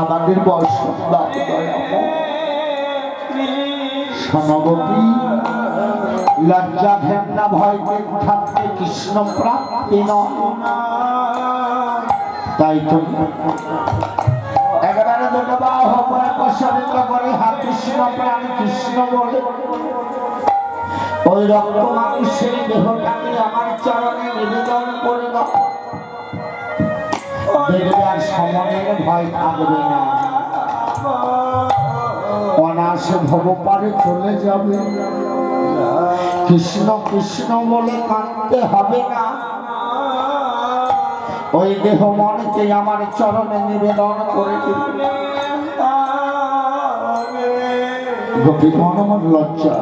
আমাদের বর্ষ সমগতি লজ্জা, ঘেন্না, ভয় থাকতে কৃষ্ণ, প্রাপ্তি তাই তো একেবারে দুটো বাহ করে কৃষ্ণ, প্রাণ কৃষ্ণ বলে। ওই রক্ত মানুষের দেহটাকে আমার চরণে নিবেদন করে দাও। দেখবে আর সমনের ভয় থাকবে না। অনাসে ভব পারে চলে যাবে। কৃষ্ণ কৃষ্ণ বলে কাঁদতে হবে না। ওই দেহ মনকে আমার চরণে নিবেদন করে দিবে। গোপী মনমন লজ্জা।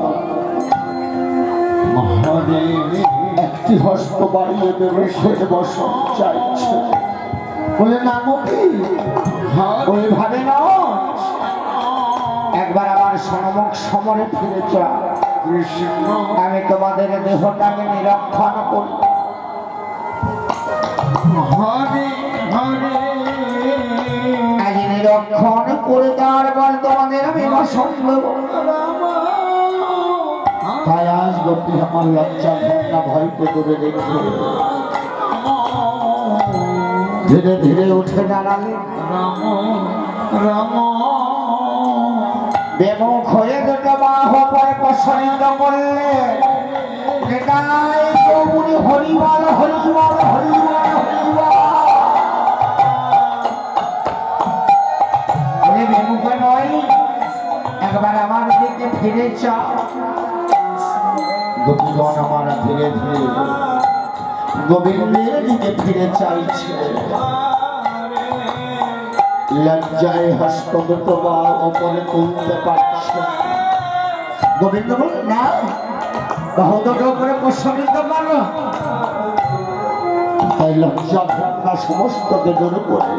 একটি হস্ত বাড়িয়ে দেবে বসন চাইছে। বলে না গোপী ওই ভাবে না একবার আমার সমরে ফিরে চা আমি তোমাদের দেহটাকে নিরক্ষণ করি। নিরক্ষণ করে দেওয়ার পর তোমাদের আমি বসন দেব তাই আজ গোপী আমার লজ্জা ঘটনা ভয়কে দূরে রেখে ধীরে ধীরে উঠে দাঁড়ালে রাম বেমুখ হয়ে দুটো বাহ পরে প্রসারিত করলে নেতাই গৌরী হরিবল হরিবল নয়, একবার আমার দিকে ফিরে চাও। গোপীগণ আমার ধীরে ধীরে গোবিন্দের দিকে ফিরে চাইছে। লজ্জায় হস্ত বা ওপরে তুলতে পারছে গোবিন্দ বল না বাহু দুটো উপরে প্রসারিত করো তাই লজ্জা ভাবনা সমস্তকে দূরে করে।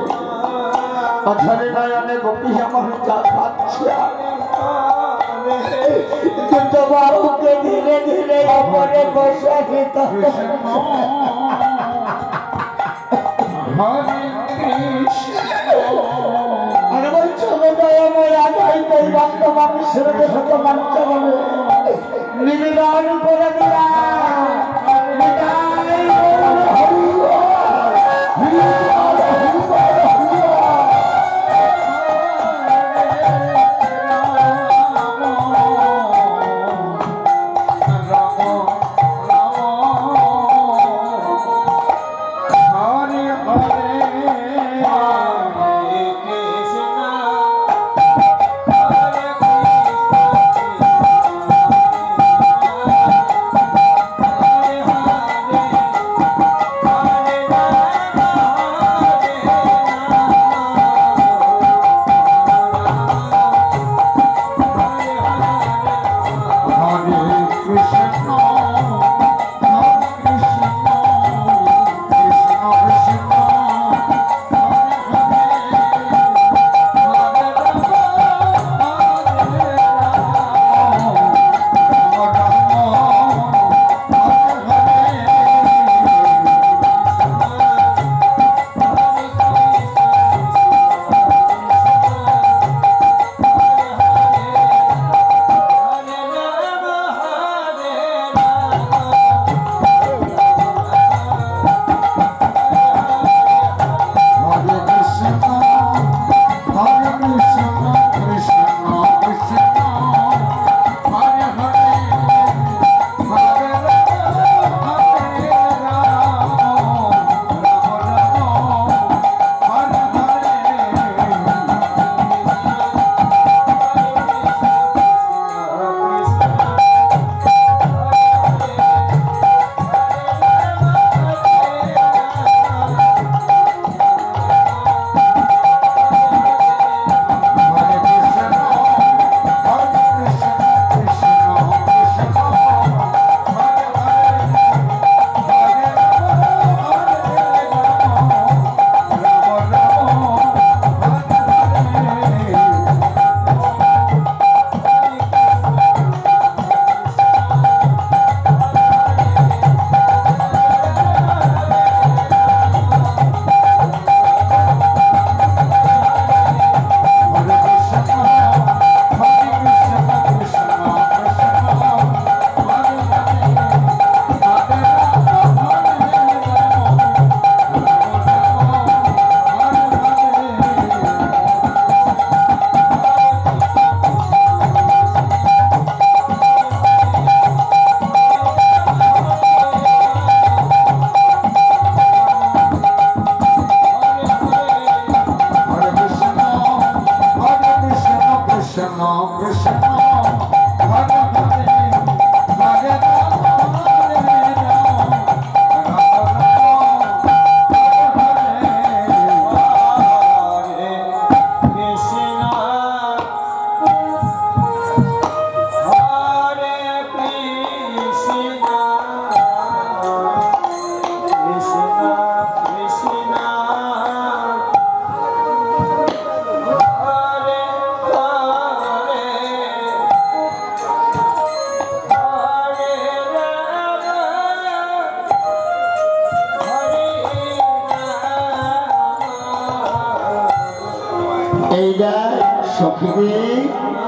অধরে নয়নে গোপী আমার যা দুটো বাহুকে ধীরে ধীরে ওপরে কই বাক্য মানুষের হবে নিবেদন করে দিলা Shopping.